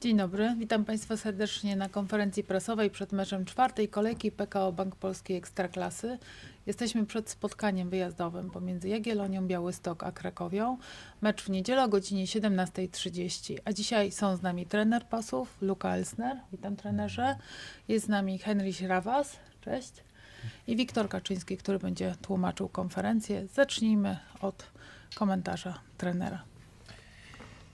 Dzień dobry, witam Państwa serdecznie na konferencji prasowej przed meczem czwartej kolejki PKO Bank Polskiej Ekstraklasy. Jesteśmy przed spotkaniem wyjazdowym pomiędzy Jagiellonią Białystok a Krakowią. Mecz w niedzielę o godzinie 17.30. A dzisiaj są z nami trener pasów Luka Elsner. Witam trenerze. Jest z nami Henryś Rawas. Cześć. I Wiktor Kaczyński, który będzie tłumaczył konferencję. Zacznijmy od komentarza trenera.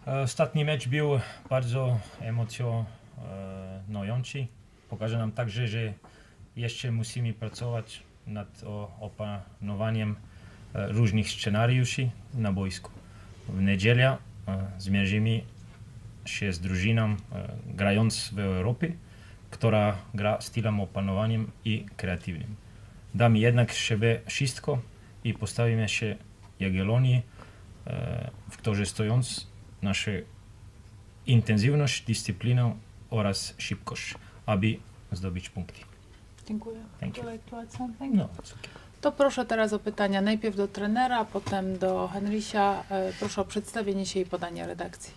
Ostatni mecz był bardzo emocjonujący. Pokaże nam także, że jeszcze musimy pracować nad opanowaniem e, różnych scenariuszy na boisku. W niedzielę e, zmierzymy się z drużyną e, grając w Europie, która gra stylem opanowaniem i kreatywnym. Damy jednak siebie wszystko i postawimy się Jagiellonii, e, w której stojąc naszą intensywność, dyscyplinę oraz szybkość, aby zdobyć punkty. Dziękuję. Thank you. You? No, it's okay. To proszę teraz o pytania najpierw do trenera, potem do Henrysia. E, Proszę o przedstawienie się i podanie redakcji.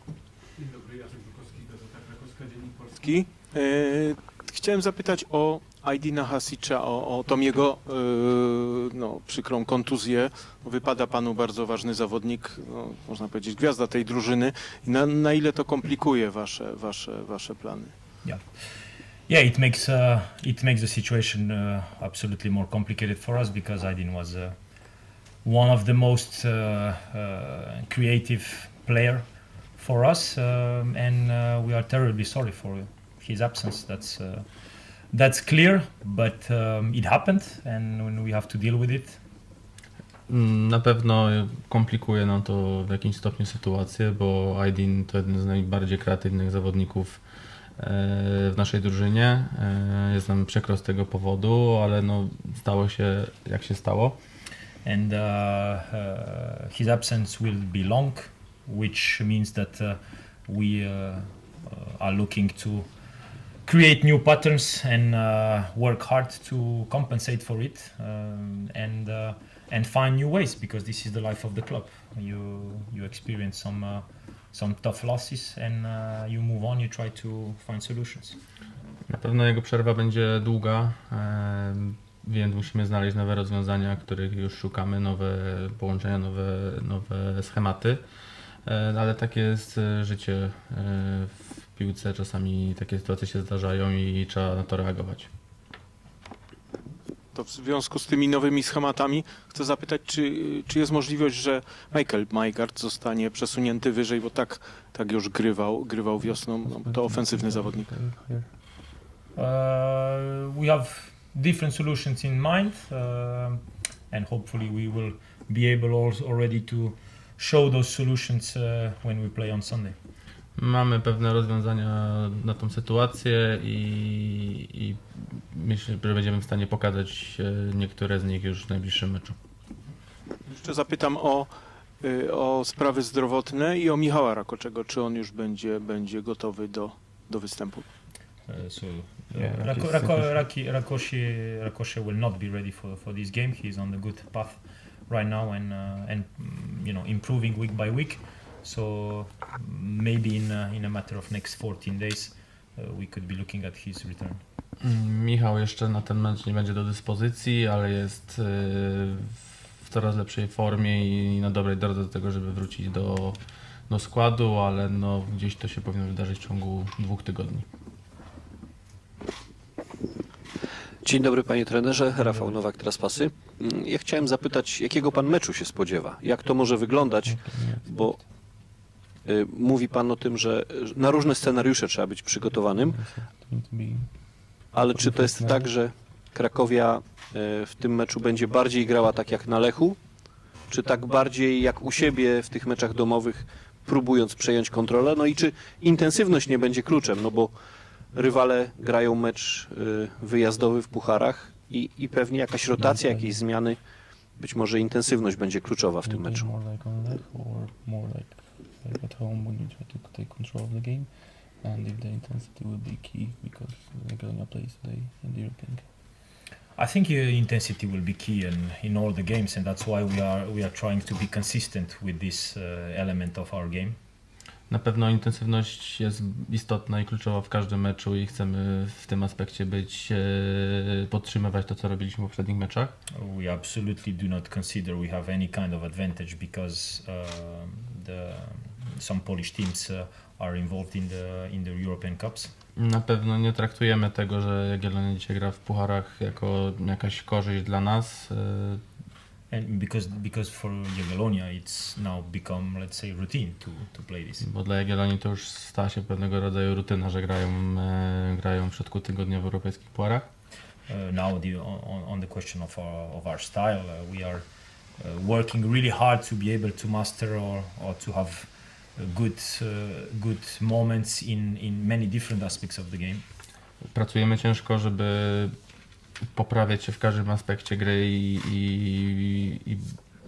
Dzień dobry, Jacek Żukowski, Gazeta Krakowska, Dziennik Polski. E, chciałem zapytać o Aidina Hasicza, o, o tą jego e, no, przykrą kontuzję. Wypada panu bardzo ważny zawodnik, no, można powiedzieć gwiazda tej drużyny. Na, na ile to komplikuje wasze, wasze, wasze plany? Yeah. Yeah, it makes uh, it makes the situation uh, absolutely more complicated for us because Aydin was uh, one of the most uh, uh, creative player for us, um, and uh, we are terribly sorry for his absence. That's uh, that's clear, but um, it happened, and we have to deal with it. Na pewno komplikuje nam to w jakimś stopniu sytuację, bo Aydin to jeden z najbardziej kreatywnych zawodników e, w naszej drużynie. E, Jest nam przykro z tego powodu, ale no, stało się jak się stało. and uh, uh, his absence will be long, which means that uh, we uh, uh, are looking to create new patterns and uh, work hard to compensate for it um, and uh, and find new ways because this is the life of the club. You you experience some uh, some tough losses and uh, you move on. You try to find solutions. Na pewno jego przerwa będzie długa, więc musimy znaleźć nowe rozwiązania, których już szukamy, nowe połączenia, nowe, nowe schematy. E, Ale takie jest e, życie e, w piłce. Czasami takie sytuacje się zdarzają i trzeba na to reagować. To w związku z tymi nowymi schematami chcę zapytać, czy, czy jest możliwość, że Michael Majgard zostanie przesunięty wyżej, bo tak, tak już grywał, grywał wiosną. No, to ofensywny zawodnik. Uh, we have different solutions in mind, uh, and hopefully we will be able also already to show those solutions uh, when we play on Sunday. Mamy pewne rozwiązania na tą sytuację i, i myślę, że będziemy w stanie pokazać e, niektóre z nich już w najbliższym meczu. Jeszcze zapytam o, y, o sprawy zdrowotne i o Michała Rakoczego. Czy on już będzie, będzie gotowy do, do występu? So Yeah, Rako, sufficient. Raki, Rakoshi, Rakoshi will not be ready for, for this game. He's on a good path right now and uh, and mm, you know improving week by week. So maybe in a, in a matter of next 14 days, uh, we could be looking at his return. Mm, Michał jeszcze na ten mecz nie będzie do dyspozycji, ale jest e, w coraz lepszej formie i na dobrej drodze do tego, żeby wrócić do, do składu, ale no, gdzieś to się powinno wydarzyć w ciągu dwóch tygodni. Dzień dobry panie trenerze, Rafał Nowak, teraz pasy. Mm, Ja chciałem zapytać, jakiego pan meczu się spodziewa? Jak to może wyglądać? Bo y, mówi pan o tym, że że na różne scenariusze trzeba być przygotowanym, ale czy to jest tak, że Krakowia y, w tym meczu będzie bardziej grała tak jak na Lechu? Czy tak bardziej jak u siebie w tych meczach domowych, próbując przejąć kontrolę? No i czy intensywność nie będzie kluczem? No bo rywale grają mecz y, wyjazdowy w pucharach i, i pewnie jakaś rotacja, jakieś zmiany, być może intensywność będzie kluczowa w tym meczu. At home when you try to take control of the game, and if the intensity will be key because Jagiellonia plays today in the European game. I think uh, intensity will be key in, in all the games, and that's why we are we are trying to be consistent with this uh, element of our game. Na pewno intensywność jest istotna i kluczowa w każdym meczu i chcemy w tym aspekcie być, e, podtrzymywać to, co robiliśmy w poprzednich meczach. We absolutely do not consider we have any kind of advantage because um, the some Polish teams uh, are involved in the in the European Cups. Na pewno nie traktujemy tego, że Jagiellonia dzisiaj gra w pucharach jako jakaś korzyść dla nas. e, And because because for Jagiellonia it's now become let's say routine to, to play this. Bo dla Jagiellonii to już stała się pewnego rodzaju rutyna, że grają, e, grają w środku tygodnia w europejskich pucharach. Uh, now the, on, on the question of our, of our style, uh, we are uh, working really hard to be able to master or, or to have good uh, good moments in, in many different aspects of the game. Pracujemy ciężko, żeby poprawiać się w każdym aspekcie gry i, i, i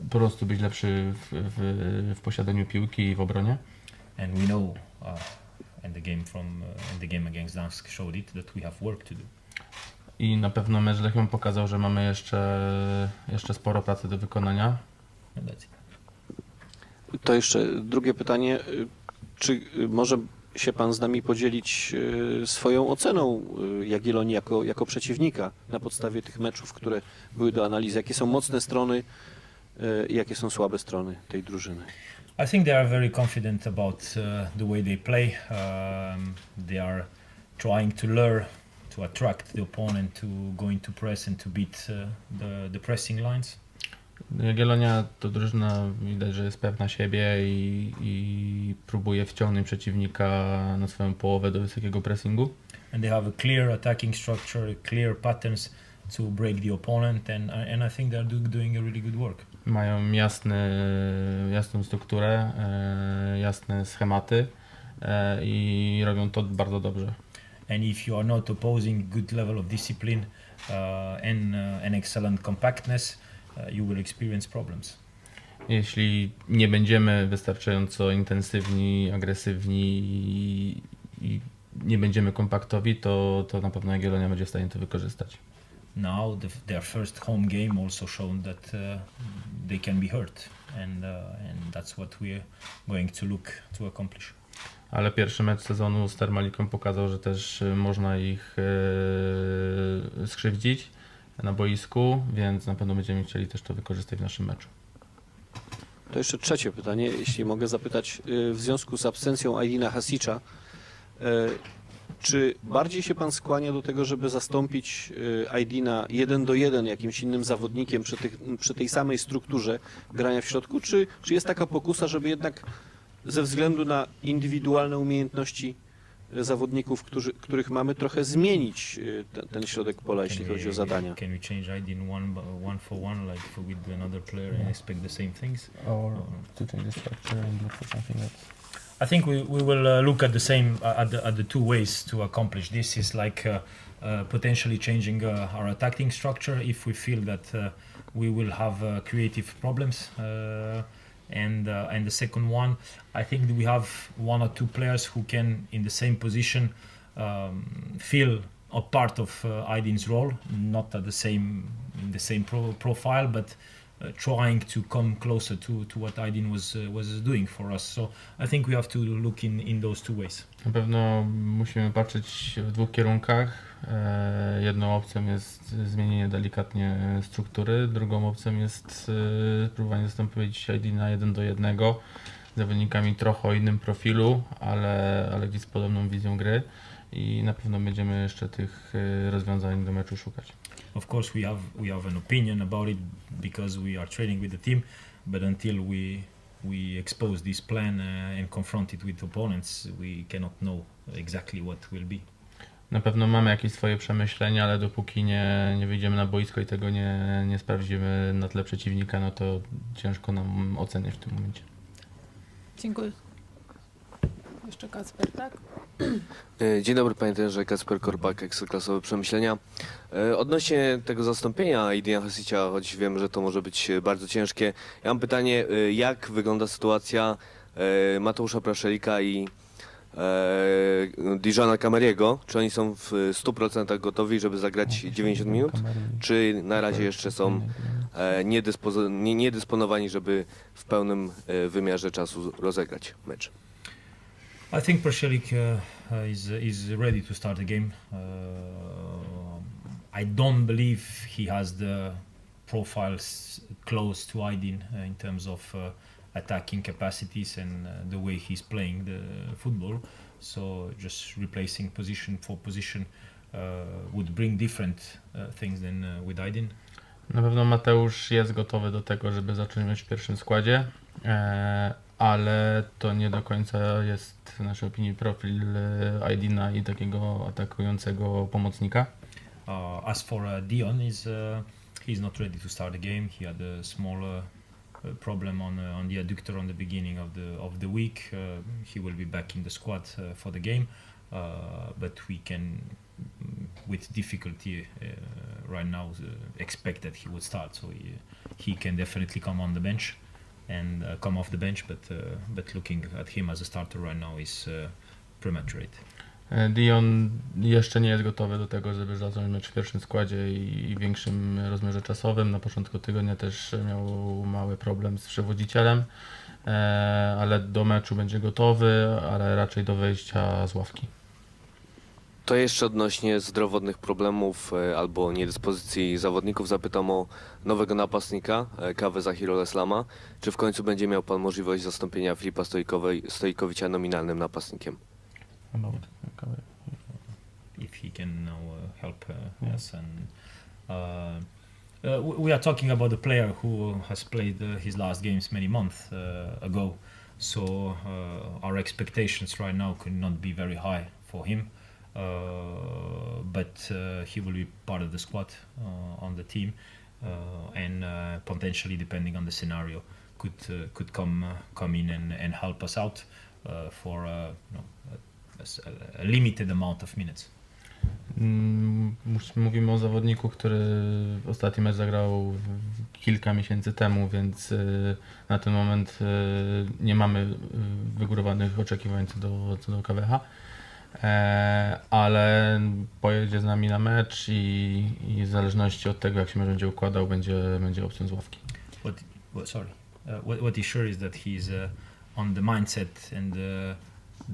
po prostu być lepszy w, w, w posiadaniu piłki i w obronie. And we know, uh, and the game from uh, and the game against Dansk showed it that we have work to do. I na pewno mecz Lechią pokazał, że mamy jeszcze, jeszcze sporo pracy do wykonania. And that's it. To jeszcze drugie pytanie. Czy może się pan z nami podzielić y, swoją oceną y, Jagiellonii jako, jako przeciwnika na podstawie tych meczów, które były do analizy? Jakie są mocne strony y, i jakie są słabe strony tej drużyny? I think they are very confident about uh, the way they play. Um, they are trying to lure, to attract the opponent to go into press and to beat uh, the, the pressing lines. Jagiellonia to drużyna widać, że jest pewna siebie i, i próbuje wciągnąć przeciwnika na swoją połowę do wysokiego pressingu. And they have a clear attacking structure, clear patterns to break the opponent, and, and I think they are do, doing a really good work. Mają jasny, jasną strukturę, e, jasne schematy e, i robią to bardzo dobrze. And if you are not opposing good level of discipline uh, and uh, an excellent compactness, you will experience problems. Jeśli nie będziemy wystarczająco intensywni, agresywni i, i nie będziemy kompaktowi, to, to na pewno Jagiellonia będzie w stanie to wykorzystać. Now the, their first home game also shown that uh, they can be hurt, and uh, and that's what we're going to look to accomplish. Ale pierwszy mecz sezonu z Termaliką pokazał, że też można ich e, skrzywdzić na boisku, więc na pewno będziemy chcieli też to wykorzystać w naszym meczu. To jeszcze trzecie pytanie, jeśli mogę zapytać, y, w związku z absencją Aidina Hasicza, y, czy bardziej się pan skłania do tego, żeby zastąpić y, Aidina jeden do jeden jakimś innym zawodnikiem przy, tych, przy tej samej strukturze grania w środku, czy, czy jest taka pokusa, żeby jednak ze względu na indywidualne umiejętności zawodników, którzy, których mamy, trochę zmienić y, ten, ten środek pola, jeśli Can chodzi we- o zadania? Can we change ID in one one for one, like with another player, and expect the same things? Or to change the structure and look for something else. I think we, we will uh, look at the same uh, at the, at the two ways to accomplish this is like uh, uh, potentially changing uh, our attacking structure if we feel that uh, we will have uh, creative problems uh, and uh, and the second one I think we have one or two players who can in the same position um, feel a part of uh, Aydin's role not at the same in the same pro- profile but uh, trying to come closer to, to what Aydin was uh, was doing for us so I think we have to look in, in those two ways. Na pewno musimy patrzeć w dwóch kierunkach. E, Jedną opcją jest zmienienie delikatnie struktury, drugą opcją jest e, próbowanie zastąpić ID na jeden do jednego z zawodnikami trochę o innym profilu, ale, ale gdzieś z podobną wizją gry i na pewno będziemy jeszcze tych e, rozwiązań do meczu szukać. Of course, we have we have an opinion about it because we are training with the team, but until we we expose this plan uh, and confront it with opponents, we cannot know exactly what will be. Na pewno mamy jakieś swoje przemyślenia, ale dopóki nie, nie wyjdziemy na boisko i tego nie, nie sprawdzimy na tle przeciwnika, no to ciężko nam oceniać w tym momencie. Dziękuję. Jeszcze Kacper, tak? E, Dzień dobry panie trenerze, Kacper Korpak, Ekstraklasowe Przemyślenia. E, Odnośnie tego zastąpienia Idina Hasicia, choć wiem, że to może być bardzo ciężkie, ja mam pytanie, e, jak wygląda sytuacja Mateusza Praszelika i e, Dijana Cameriego? Czy oni są w 100% gotowi, żeby zagrać 90 minut? Czy na razie jeszcze są e, niedyspozo- nie- niedysponowani, żeby w pełnym e, wymiarze czasu rozegrać mecz? I think Prashelik uh, uh, is is ready to start the game. Uh, I don't believe he has the profiles close to Aydin uh, in terms of uh, attacking capacities and uh, the way he's playing the football. So just replacing position for position uh, would bring different uh, things than uh, with Aydin. Na pewno Mateusz jest gotowy do tego, żeby zacząć mecz w pierwszym składzie, e, ale to nie do końca jest w naszej opinii profil e, Aidina i takiego atakującego pomocnika. Uh, as for uh, Dion, is uh, he's not ready to start the game. He had a small uh, problem on uh, on the adductor on the beginning of the of the week. Uh, he will be back in the squad uh, for the game, but we can, mm, with difficulty right now, expect that he would start. So he, he can definitely come on the bench and come off the bench. But but looking at him as a starter right now is premature. E, Dion jeszcze nie jest gotowy do tego, żeby zacząć mecz w pierwszym składzie i, większym rozmiarze czasowym. Na początku tygodnia też miał mały problem z przewodzicielem, e, ale do meczu będzie gotowy, ale raczej do wejścia z ławki. To jeszcze odnośnie zdrowotnych problemów e, albo niedyspozycji zawodników zapytam o nowego napastnika, Kawę Zahiro Leslama. Czy w końcu będzie miał Pan możliwość zastąpienia Filipa Stojkowicza nominalnym napastnikiem? About if he can now uh, help uh, Yeah. us and uh, uh, we- we are talking about a player who has played uh, his last games many months uh, ago so uh, our expectations right now could not be very high for him uh, but uh, he will be part of the squad uh, on the team uh, and uh, potentially depending on the scenario could uh, could come uh, come in and, and help us out uh, for uh, you know, a, limited amount of minutes Mm, Mówimy o zawodniku, który ostatni mecz zagrał kilka miesięcy temu, więc y, na ten moment y, nie mamy y, wygórowanych oczekiwań co do, co do KWH. E, ale pojedzie z nami na mecz i, i w zależności od tego, jak się mecz będzie układał, będzie, będzie opcją z ławki. what, what sorry uh, what, what is sure is that he's uh, on the mindset and the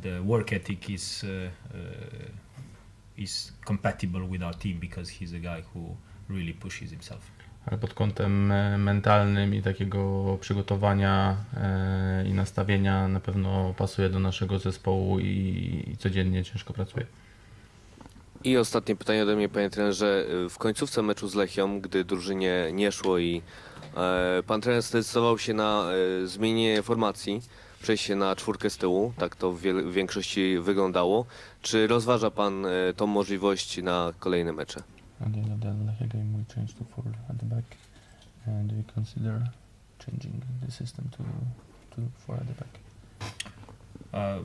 the work ethic is uh, uh, is compatible with our team because he's a guy who really pushes himself Ale pod kątem e, mentalnym i takiego przygotowania e, i nastawienia na pewno pasuje do naszego zespołu i, i codziennie ciężko pracuje. I ostatnie pytanie ode mnie, panie trenerze. W końcówce meczu z Lechią, gdy drużynie nie szło i e, pan trener zdecydował się na e, zmienienie formacji, przejście na czwórkę z tyłu, tak to w, wiel- w większości wyglądało. Czy rozważa pan e, tą możliwość na kolejne mecze? At the end of the Lechia game, we changed to at the back. And do you consider changing the system to to four at the back? uh,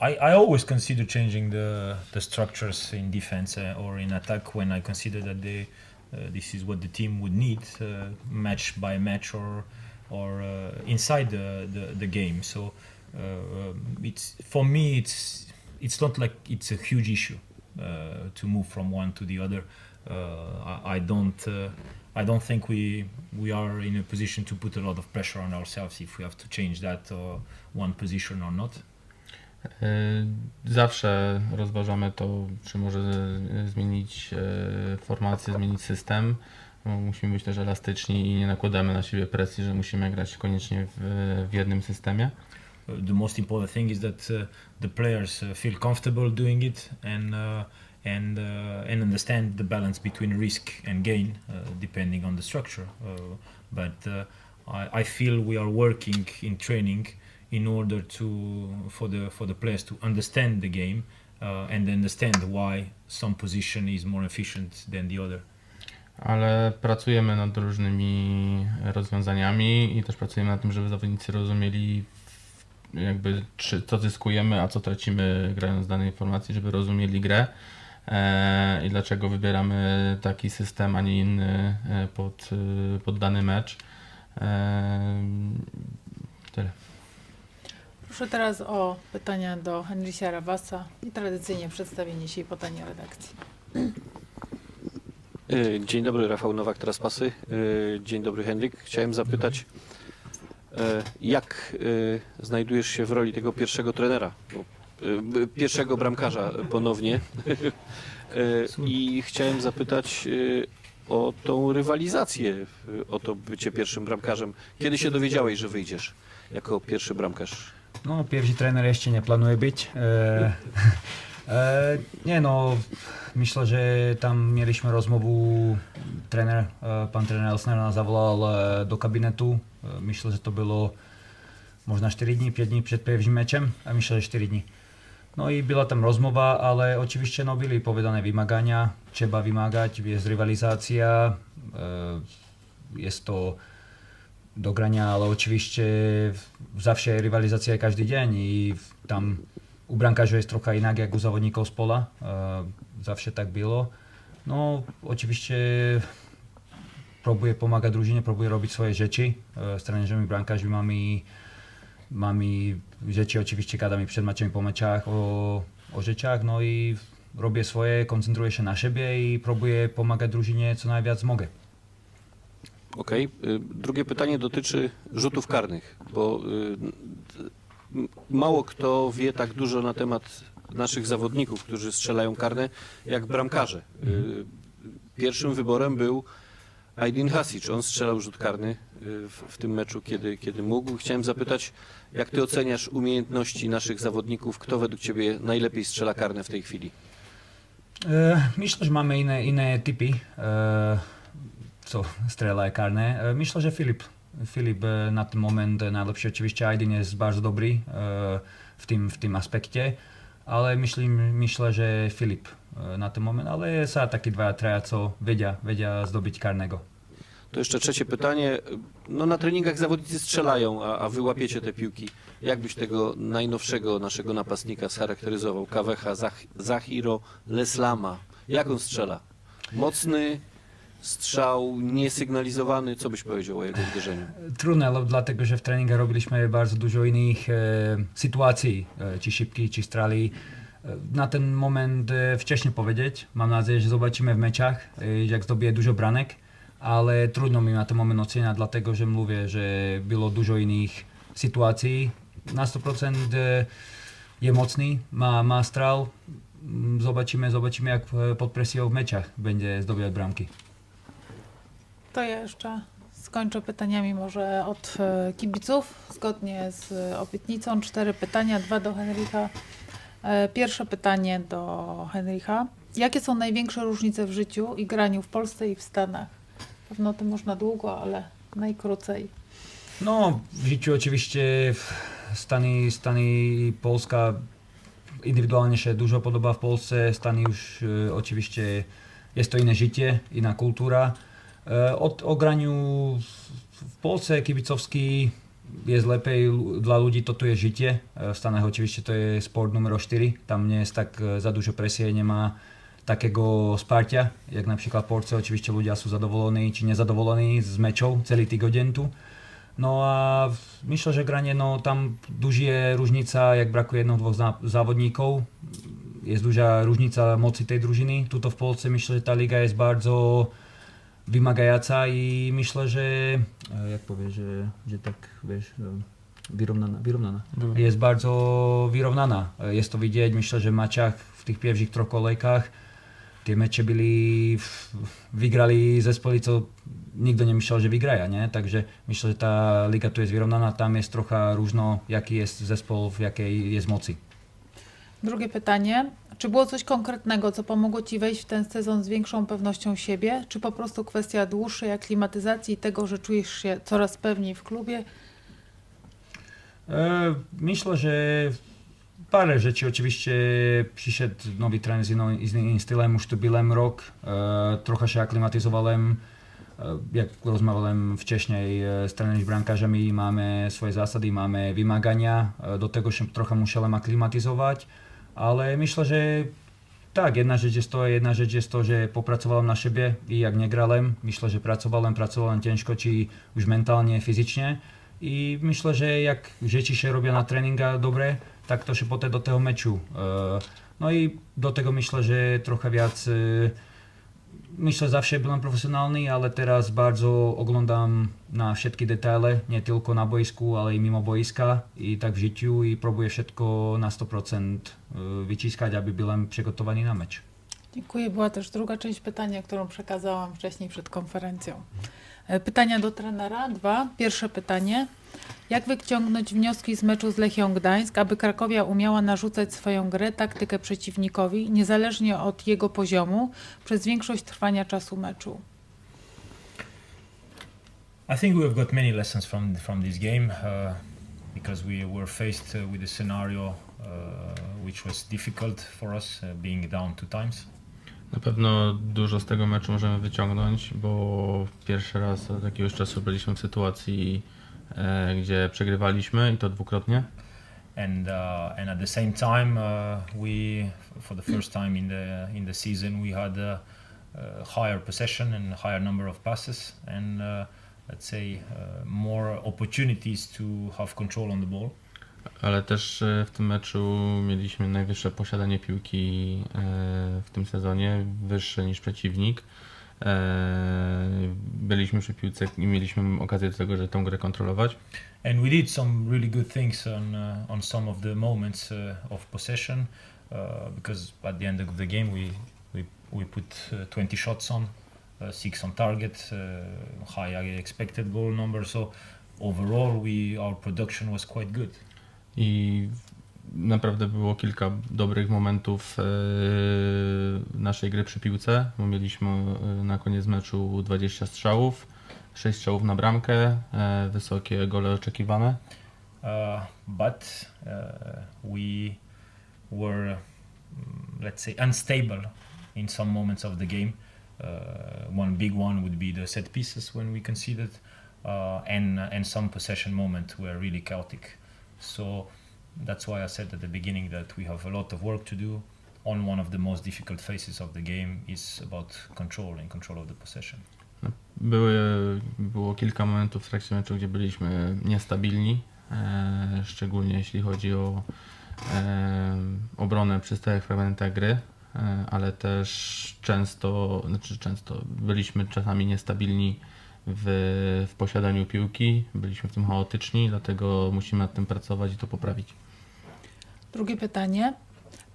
I, I always consider changing the, the structures in defense uh, or in attack when I consider that they, uh, this is what the team would need uh, match by match or or uh, inside the, the, the game. So uh, it's for me it's it's not like it's a huge issue uh, to move from one to the other. I, I don't I don't think we we are in a position to put a lot of pressure on ourselves if we have to change that one position or not. E, Zawsze rozważamy to, czy może e, zmienić e, formację, zmienić system. Musimy być też elastyczni i nie nakładamy na siebie presji, że musimy grać koniecznie w, w jednym systemie. The most important thing is that uh, the players uh, feel comfortable doing it and uh, and uh, and understand the balance between risk and gain uh, depending on the structure. Uh, but uh, I, I feel we are working in training in order to for the for the players to understand the game uh, and understand why some position is more efficient than the other. Ale pracujemy nad różnymi rozwiązaniami i też pracujemy nad tym, żeby zawodnicy rozumieli jakby czy, co zyskujemy, a co tracimy grając z danej formacji, żeby rozumieli grę e, i dlaczego wybieramy taki system, a nie inny e, pod, e, pod dany mecz. E, tyle. Proszę teraz o pytania do Henrysia Rawasa i tradycyjnie przedstawienie się i podanie redakcji. E, Dzień dobry, Rafał Nowak, teraz pasy. E, Dzień dobry, Henryk. Chciałem zapytać, E, Jak znajdujesz się w roli tego pierwszego trenera? Pierwszego bramkarza ponownie. I chciałem zapytać o tą rywalizację, o to bycie pierwszym bramkarzem. Kiedy się dowiedziałeś, że wyjdziesz jako pierwszy bramkarz? No, pierwszy trener jeszcze nie planuje być. E, e, nie no, myślę, że tam mieliśmy rozmowę, trener, e, pan trener Elsner nas zavolal e, do kabinetu. Myślę, że to było možná 4 dní, 5 dní před prvním mečem a že 4 dní. No i byla tam rozmova, ale oczywiście no, byly povedané vymagania, trzeba wymagać, jest rywalizacja, e, jest to do grania, ale oczywiście zawsze rywalizacja każdy dzień i tam u brankarzy jest trochę inaczej jak u zawodników z pola. E, Zawsze tak było. No oczywiście próbuję pomagać drużynie, próbuję robić swoje rzeczy. Z trenerzami brankarzy mamy, mamy rzeczy oczywiście gadamy przed meczem po meczach o, o rzeczach, no i robię swoje, koncentruję się na siebie i próbuję pomagać drużynie co najwięcej mogę. Okej. Y, Drugie pytanie dotyczy rzutów karnych, bo y, mało kto wie tak dużo na temat naszych zawodników, którzy strzelają karne, jak bramkarze. Y, Pierwszym wyborem był Aydin Hasic. On strzelał rzut karny y, w, w tym meczu, kiedy, kiedy mógł. Chciałem zapytać, jak ty oceniasz umiejętności naszych zawodników? Kto według ciebie najlepiej strzela karne w tej chwili? E, Myślę, że mamy inne, inne typy, e, co strzelają karne. E, Myślę, że Filip. Filip e, na ten moment e, najlepszy. Oczywiście Aydin jest bardzo dobry e, w tym, w tym aspekcie, ale myślę, myślę że Filip na ten moment, ale są takie dwa, treja, co wiedzia, wiedzia zdobyć karnego. To jeszcze trzecie pytanie. No na treningach zawodnicy strzelają, a, a wy łapiecie te piłki. Jak byś tego najnowszego naszego napastnika scharakteryzował? Kawecha, Zach, Zahiro, Leslama. Jak on strzela? Mocny strzał, niesygnalizowany. Co byś powiedział o jego uderzeniu? Trudno, dlatego, że w treningach robiliśmy bardzo dużo innych e, sytuacji, e, czy szybkich, czy strali. E, Na ten moment e, wcześniej powiedzieć. Mam nadzieję, że zobaczymy w meczach, e, jak zdobyje dużo branek, ale trudno mi na ten moment oceniać, dlatego, że mówię, że było dużo innych sytuacji. Na 100% e, je mocny, ma, ma stral. Mm, Zobaczymy, zobaczymy jak e, pod presją w meczach będzie zdobywać bramki. To ja jeszcze skończę pytaniami może od e, kibiców, zgodnie z obietnicą. Cztery pytania, dwa do Henryka. E, Pierwsze pytanie do Henryka. Jakie są największe różnice w życiu i graniu w Polsce i w Stanach? Pewno o tym można długo, ale najkrócej. No, w życiu oczywiście Stany, Stany i Polska indywidualnie się dużo podoba w Polsce. Stany już e, oczywiście jest to inne życie, inna kultura. Eh, od ograňu v Polce kibicovský je zlepej dla ľudí, toto je žitie. Eh, Stane Hočevište to je sport numero 4, tam nie je tak eh, zadužo presie, nemá takého spartia, jak napríklad Porce, očivište ľudia sú zadovolení či nezadovolení s mečov celý týkodeň tu. No a myšlo, že granie, no tam dužie ružnica, jak braku jednou, dvoch závodníkov. Je duža ružnica moci tej družiny. Tuto v Polce myšlo, že tá liga je bardzo vymagajaca i myślę, że eh, jak powiem, że, że tak wiesz, wyrównana, eh, wyrównana. Mm. Jest bardzo wyrównana. Eh, je to vidieť, myšle, že w v tých tych pierwszych troch kolejkach tie meče byli, vygrali zespoly, co nikto nemyslel, že vygraja, ne? takže myslel, že tá liga tu je zvyrovnaná, tam je trocha rúžno, jaký je zespol, v jakej je z moci. Drugie pytanie. Czy było coś konkretnego, co pomogło Ci wejść w ten sezon z większą pewnością siebie? Czy po prostu kwestia dłuższej aklimatyzacji i tego, że czujesz się coraz pewniej w klubie? E, Myślę, że parę rzeczy. Oczywiście przyszedł nowy trener z innym stylem, już tu byłem rok, e, trochę się aklimatyzowałem. E, Jak rozmawiałem wcześniej z trenerami bramkarzami, mamy swoje zasady, mamy wymagania, do tego się trochę musiałem aklimatyzować, ale myślę, że tak, jedna rzecz jest to, jedna rzecz jest to, że popracowałem na siebie i jak nie grałem, myślę, że pracowałem, pracowałem ciężko, czy już mentalnie, fizycznie i myślę, że jak rzeczy się na treningach dobre, tak to się potem do tego meczu. e, No i do tego myślę, że trochę więcej myślę, zawsze byłem profesjonalny, ale teraz bardzo oglądam na wszystkie detale, nie tylko na boisku, ale i mimo boiska i tak w życiu i próbuję wszystko na 100% y, wyciskać, aby byłem przygotowany na mecz. Dziękuję. Była też druga część pytania, którą przekazałam wcześniej przed konferencją. E, Pytania do trenera. Dwa. Pierwsze pytanie. Jak wyciągnąć wnioski z meczu z Lechią Gdańsk, aby Krakowia umiała narzucać swoją grę, taktykę przeciwnikowi, niezależnie od jego poziomu, przez większość trwania czasu meczu? I think we've got many lessons from from this game uh, because we were faced uh, with a scenario uh, which was difficult for us, uh, being down two times. Na pewno dużo z tego meczu możemy wyciągnąć, bo pierwszy raz od jakiegoś czasu byliśmy w sytuacji, gdzie przegrywaliśmy i to dwukrotnie. and uh, and at the same time uh, we for the first time in the in the season we had a, a higher possession and higher number of passes and uh, let's say uh, more opportunities to have control on the ball Ale też e, w tym meczu mieliśmy najwyższe posiadanie piłki e, w tym sezonie, wyższe niż przeciwnik. Byliśmy przy piłce i mieliśmy okazję do tego, tą grę kontrolować. and we did some really good things on uh, on some of the moments uh, of possession uh, because at the end of the game we we, we put uh, 20 shots on uh, six on target uh, high expected goal number so overall we our production was quite good I naprawdę było kilka dobrych momentów e, naszej gry przy piłce, mieliśmy e, na koniec meczu 20 strzałów, 6 strzałów na bramkę, e, wysokie gole oczekiwane. Uh, but uh, we were, mm, let's say, unstable in some moments of the game. Uh, one big one would be the set pieces when we conceded, uh, and and some possession moment were really chaotic. So that's why I said at the beginning that we have a lot of work to do. On one of the most difficult phases of the game is about control and control of the possession. Były, było kilka momentów w trakcie meczu, gdzie byliśmy niestabilni, e, szczególnie jeśli chodzi o e, obronę przy stałych fragmentach gry, e, ale też często, znaczy często byliśmy czasami niestabilni w, w posiadaniu piłki, byliśmy w tym chaotyczni, dlatego musimy nad tym pracować i to poprawić. Drugie pytanie.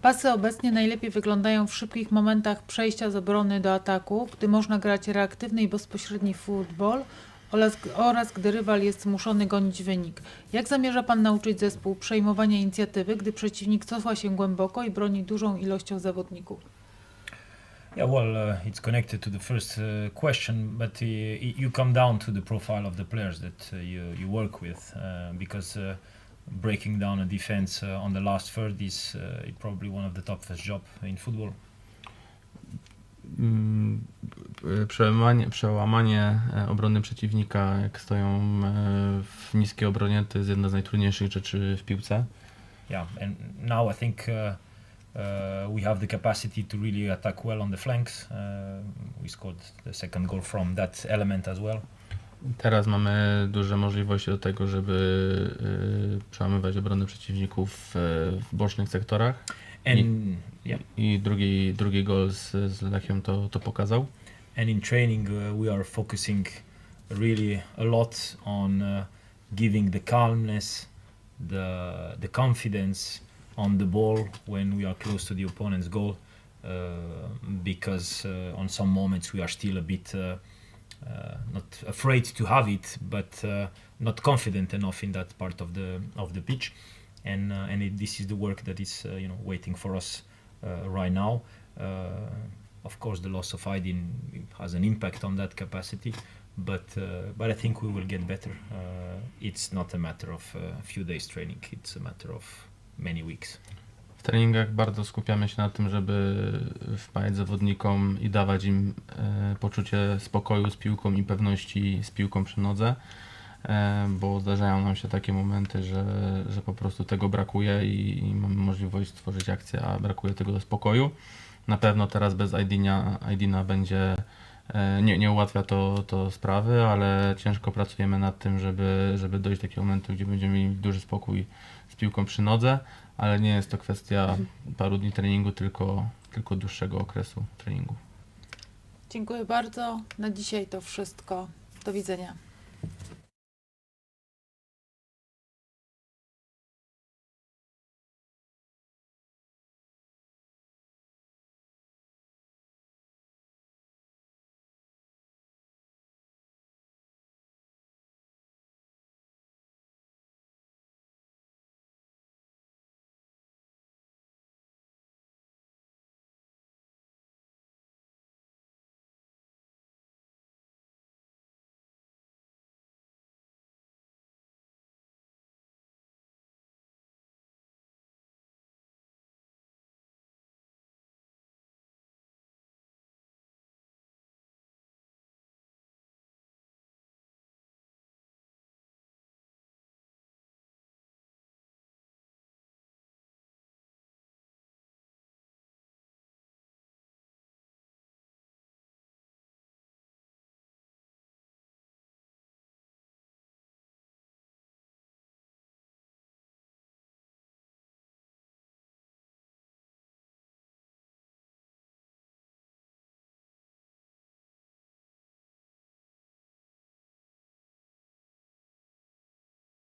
Pasy obecnie najlepiej wyglądają w szybkich momentach przejścia z obrony do ataku, gdy można grać reaktywny i bezpośredni futbol oraz, oraz gdy rywal jest zmuszony gonić wynik. Jak zamierza Pan nauczyć zespół przejmowania inicjatywy, gdy przeciwnik cofa się głęboko i broni dużą ilością zawodników? Yeah, well, uh, it's connected to the first uh, question, but uh, you come down to the profile of the players that uh, you, you work with uh, because uh, breaking down a defense uh, on the last third is uh, probably one of the toughest job in football. Mm, Przełamanie, przełamanie obrony przeciwnika, jak stoją w niskiej obronie, to jest jedna z najtrudniejszych rzeczy w piłce. Yeah, and now I think uh, uh, we have the capacity to really attack well on the flanks. Uh, we scored the second goal from that element as well. Teraz mamy duże możliwości do tego, żeby y, przełamywać obrony przeciwników w bocznych sektorach. And I- yeah. I drugi, drugi gol z, z Lechią to, to pokazał. and in training uh, we are focusing really a lot on uh, giving the calmness the the confidence on the ball when we are close to the opponent's goal uh, because uh, on some moments we are still a bit uh, not afraid to have it but uh, not confident enough in that part of the of the pitch and uh, and it, this is the work that is uh, you know waiting for us uh, right now uh, of course, the loss of Aydin has an impact on that capacity, but uh, but I think we will get better. Uh, it's not a matter of uh, a few days training; it's a matter of many weeks. W treningach bardzo skupiamy się na tym, żeby wpajać zawodnikom i dawać im e, poczucie spokoju z piłką i pewności z piłką przy nodze, e, bo zdarzają nam się takie momenty, że, że po prostu tego brakuje i, i mamy możliwość stworzyć akcję, a brakuje tego spokoju. Na pewno teraz bez Aidina, Aidina będzie, e, nie, nie ułatwia to, to sprawy, ale ciężko pracujemy nad tym, żeby, żeby dojść do takiego momentu, gdzie będziemy mieli duży spokój z piłką przy nodze ale nie jest to kwestia paru dni treningu, tylko, tylko dłuższego okresu treningu. Dziękuję bardzo. Na dzisiaj to wszystko. Do widzenia.